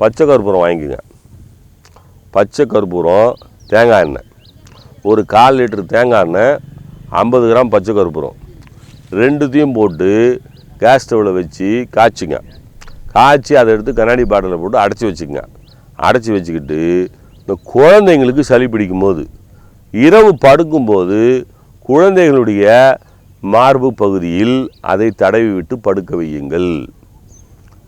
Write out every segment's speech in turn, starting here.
பச்சை கற்பூரம் வாங்கிக்கோங்க. பச்சை கற்பூரம் தேங்காய் எண்ணெய். ஒரு கால் லிட்டர் தேங்காய் எண்ணெய் ஐம்பது கிராம் பச்சை கற்பூரம் ரெண்டுத்தையும் போட்டு கேஸ் ஸ்டவ்வில் வச்சு காய்ச்சுங்க. காய்ச்சி அதை எடுத்து கண்ணாடி பாட்டிலில் போட்டு அடைச்சி வச்சுக்கோங்க. அடைச்சி வச்சுக்கிட்டு இந்த குழந்தைங்களுக்கு சளி பிடிக்கும் போது இரவு படுக்கும்போது குழந்தைகளுடைய மார்பு பகுதியில் அதை தடவி விட்டு படுக்க வையுங்கள்.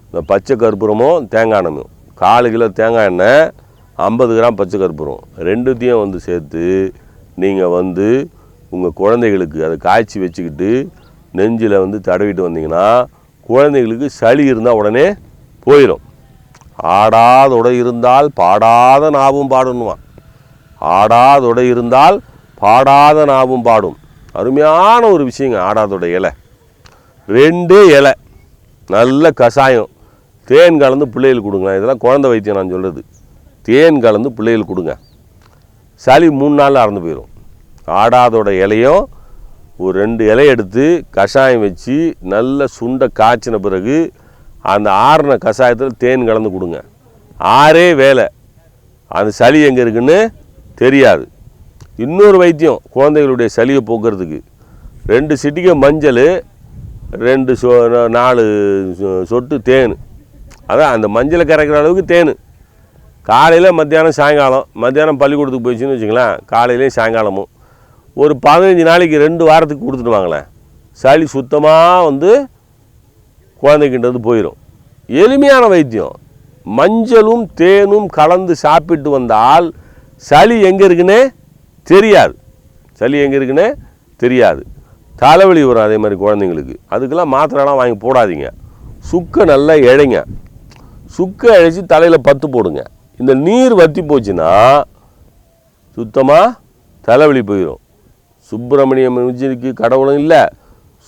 இந்த பச்சை கற்பூரமும் தேங்காய் எண்ணெயும். காலு கிலோ தேங்காய் எண்ணெய் ஐம்பது கிராம் பச்சை கற்பூரம். ரெண்டுத்தையும் வந்து சேர்த்து நீங்கள் வந்து உங்கள் குழந்தைகளுக்கு அதை காய்ச்சி வச்சுக்கிட்டு நெஞ்சில் வந்து தடவிட்டு வந்தீங்கன்னா குழந்தைகளுக்கு சளி இருந்தால் உடனே போயிடும் ஆடாத உடை இருந்தால் பாடாத நாவும் ஆடாத உடைய இருந்தால் பாடாத நாவும் பாடும். அருமையான ஒரு விஷயங்க ஆடாதோட இலை. ரெண்டே இலை. நல்ல கஷாயம். தேன் கலந்து பிள்ளைகளுக்கு கொடுங்க இதெல்லாம் குழந்த வைத்தியம் நான் சொல்கிறது தேன் கலந்து பிள்ளைகளுக்கு கொடுங்க. சளி மூணு நாளில் அறந்து போயிடும் ஆடாதோட இலையும் ஒரு ரெண்டு இலை எடுத்து கஷாயம் வச்சு நல்ல சுண்டை காய்ச்சின பிறகு அந்த ஆறின கஷாயத்தில் தேன் கலந்து கொடுங்க. ஆறே வேலை. அந்த சளி எங்கே இருக்குன்னு தெரியாது. இன்னொரு வைத்தியம் குழந்தைகளுடைய சளியை போக்குறதுக்கு. ரெண்டு சிட்டிகை மஞ்சள் ரெண்டு சொ நாலு சொ- சொட்டு தேன். அதான் அந்த மஞ்சளை கரைக்கிற அளவுக்கு தேன். காலையில் மத்தியானம் சாயங்காலம் மத்தியானம் பள்ளிக்கூடத்துக்கு போயிடுச்சுன்னு வச்சுங்களேன் காலையிலையும் சாயங்காலமும். ஒரு பதினஞ்சு நாளைக்கு ரெண்டு வாரத்துக்கு கொடுத்துட்டு வாங்களேன். சளி சுத்தமாக வந்து குழந்தைகிட்டது போயிடும் எளிமையான வைத்தியம். மஞ்சளும் தேனும் கலந்து சாப்பிட்டு வந்தால் சளி எங்கே இருக்குன்னே தெரியாது. சளி எங்கே இருக்குன்னே தெரியாது. தலைவலி வரும் அதே மாதிரி குழந்தைங்களுக்கு. அதுக்கெல்லாம் மாத்திரைலாம் வாங்கி போடாதீங்க. சுக்க நல்லா இழைங்க. சுக்கு அழைச்சி தலையில் பத்து போடுங்க. இந்த நீர் வற்றி போச்சுன்னா சுத்தமாக தலைவலி போயிடும் சுப்பிரமணியம் மிஞ்சிக்கு கடவுளும் இல்லை.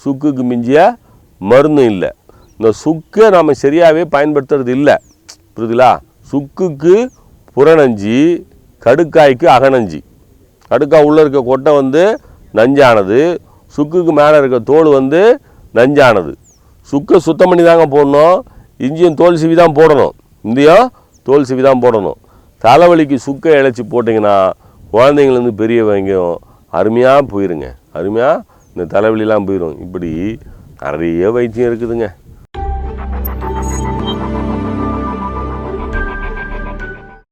சுக்குக்கு மிஞ்சிய மருந்தும் இல்லை. இந்த சுக்கை நாம் சரியாகவே பயன்படுத்துறது இல்லை. புரியுதுங்களா? சுக்குக்கு புறநஞ்சி கடுக்காய்க்கு அகநஞ்சி. கடுக்காய் உள்ளே இருக்க கொட்டை வந்து நஞ்சானது. சுக்குக்கு மேலே இருக்க தோல் வந்து நஞ்சானது. சுக்கை சுத்தம் பண்ணி தாங்க போடணும். இஞ்சியும் தோல் சிவி தான் போடணும். இந்தியும் தோல் சிவி தான் போடணும். தலைவலிக்கு சுக்கை இழைச்சி போட்டிங்கன்னா குழந்தைங்கள்லேருந்து பெரியவங்கும் அருமையாக போயிருங்க. அருமையாக இந்த தலைவலிலாம் போயிடும் இப்படி நிறைய வைத்தியம் இருக்குதுங்க.